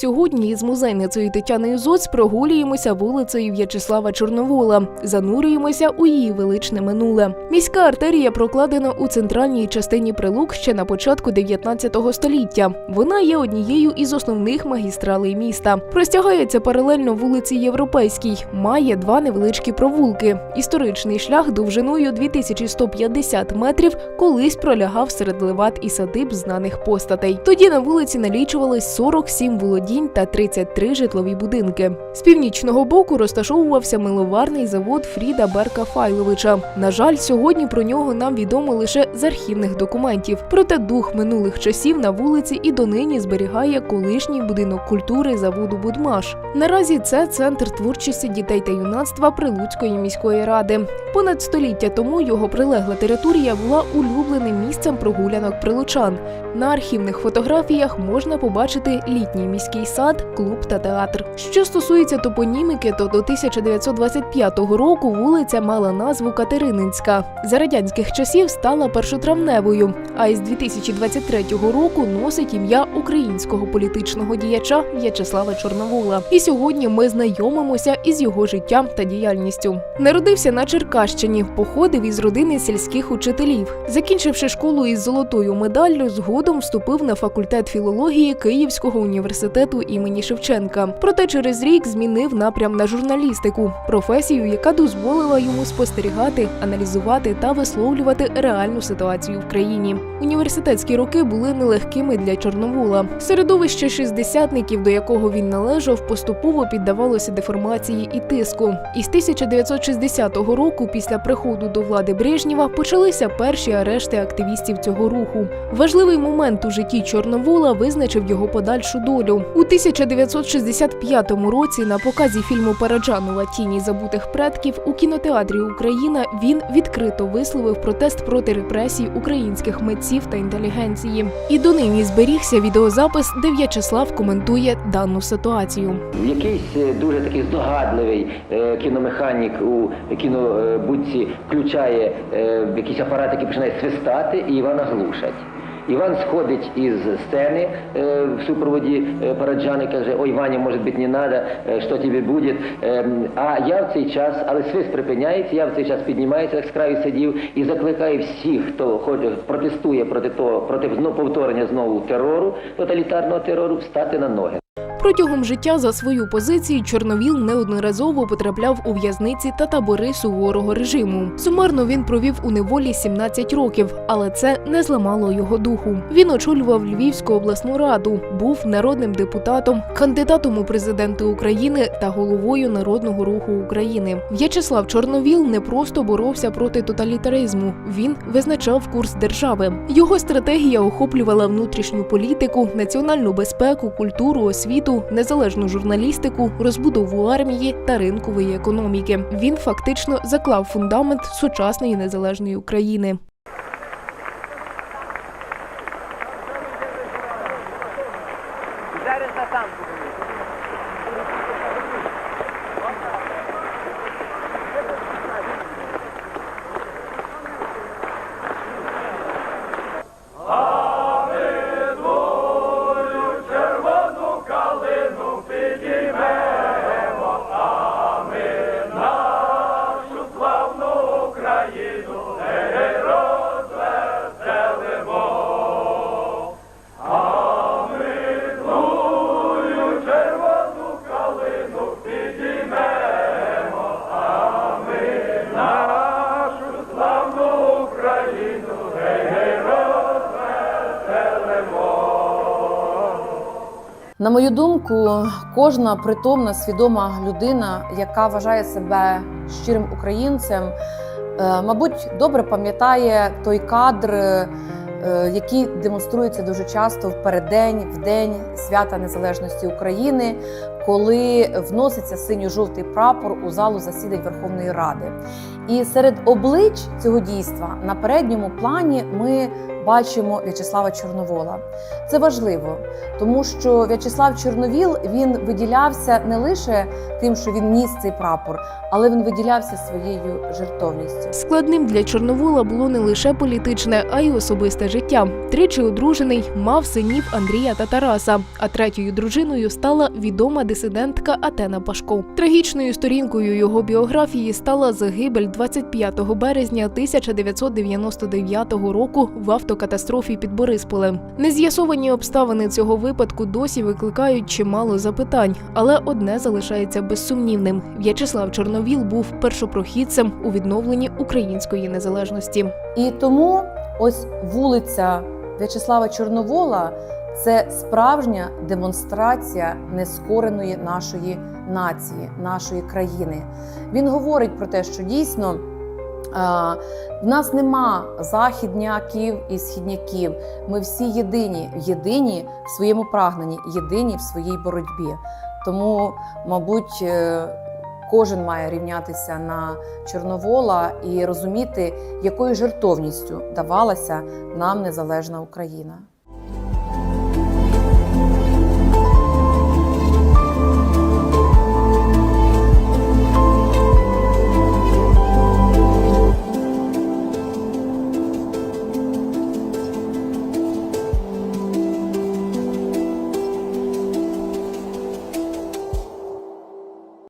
Сьогодні із музейницею Тетяною Зоць прогулюємося вулицею В'ячеслава Чорновола, занурюємося у її величне минуле. Міська артерія прокладена у центральній частині Прилук ще на початку 19 століття. Вона є однією із основних магістралей міста. Простягається паралельно вулиці Європейській, має два невеличкі провулки. Історичний шлях довжиною 2150 метрів колись пролягав серед леват і садиб знаних постатей. Тоді на вулиці налічувалось 47 володінь та 33 житлові будинки. З північного боку розташовувався миловарний завод Фріда Берка Файловича. На жаль, сьогодні про нього нам відомо лише з архівних документів. Проте дух минулих часів на вулиці і донині зберігає колишній будинок культури заводу Будмаш. Наразі це центр творчості дітей та юнацтва Прилуцької міської ради. Понад століття тому його прилегла територія була улюбленим місцем прогулянок прилучан. На архівних фотографіях можна побачити літній міський сад, клуб та театр. Що стосується топоніміки, то до 1925 року вулиця мала назву Катерининська. За радянських часів стала першотравневою, а із 2023 року носить ім'я українського політичного діяча В'ячеслава Чорновола. І сьогодні ми знайомимося із його життям та діяльністю. Народився на Черкащині, походив із родини сільських учителів. Закінчивши школу із золотою медаллю, згодом вступив на факультет філології Київського університету імені Шевченка. Проте через рік змінив напрям на журналістику, професію, яка дозволила йому спостерігати, аналізувати та висловлювати реальну ситуацію в країні. Університетські роки були нелегкими для Чорновола. Середовище шістдесятників, до якого він належав, поступово піддавалося деформації і тиску. Із 1960 року, після приходу до влади Брежнєва, почалися перші арешти активістів цього руху. Важливий момент у житті Чорновола визначив його подальшу долю. У 1965 році на показі фільму Параджанова Тіні забутих предків у кінотеатрі Україна він відкрито висловив протест проти репресій українських митців та інтелігенції. І донині зберігся відеозапис, де В'ячеслав коментує дану ситуацію. Якийсь е, дуже такий здогадливий е, кіномеханік у кінобудці включає е, якийсь апарат, який починає свистати, і Івана глушать. Іван сходить із сцени е, в супроводі е, Параджани, каже, ой, Ваня, може бути, не треба, що тобі буде. Е, а я в цей час, але свист припиняється, я в цей час піднімаюся, як з краю сидів, і закликаю всіх, хто хоче, протестує проти того, проти ну, повторення знову терору, тоталітарного терору, встати на ноги. Протягом життя за свою позицію Чорновіл неодноразово потрапляв у в'язниці та табори суворого режиму. Сумарно він провів у неволі 17 років, але це не зламало його духу. Він очолював Львівську обласну раду, був народним депутатом, кандидатом у президенти України та головою народного руху України. В'ячеслав Чорновіл не просто боровся проти тоталітаризму. Він визначав курс держави. Його стратегія охоплювала внутрішню політику, національну безпеку, культуру, освіту, незалежну журналістику, розбудову армії та ринкової економіки. Він фактично заклав фундамент сучасної незалежної України. Зараз на танку. На мою думку, кожна притомна, свідома людина, яка вважає себе щирим українцем, е, мабуть, добре пам'ятає той кадр, е, який демонструється дуже часто в переддень, в день свята незалежності України, коли вноситься синьо-жовтий прапор у залу засідань Верховної Ради. І серед облич цього дійства на передньому плані ми бачимо В'ячеслава Чорновола. Це важливо, тому що В'ячеслав Чорновіл він виділявся не лише тим, що він ніс цей прапор, але він виділявся своєю жертовністю. Складним для Чорновола було не лише політичне, а й особисте життя. Тричі одружений, мав синів Андрія та Тараса. А третьою дружиною стала відома дисидентка Атена Пашко. Трагічною сторінкою його біографії стала загибель 25 березня 1999 року в автокатастрофі під Борисполем. Нез'ясовані обставини цього випадку досі викликають чимало запитань, але одне залишається безсумнівним: В'ячеслав Чорновіл був першопрохідцем у відновленні української незалежності. І тому ось вулиця В'ячеслава Чорновола це справжня демонстрація нескореної нашої нації, нашої країни. Він говорить про те, що дійсно. В нас нема західняків і східняків. Ми всі єдині, єдині в своєму прагненні, єдині в своїй боротьбі. Тому, мабуть, е, кожен має рівнятися на Чорновола і розуміти, якою жертовністю давалася нам незалежна Україна.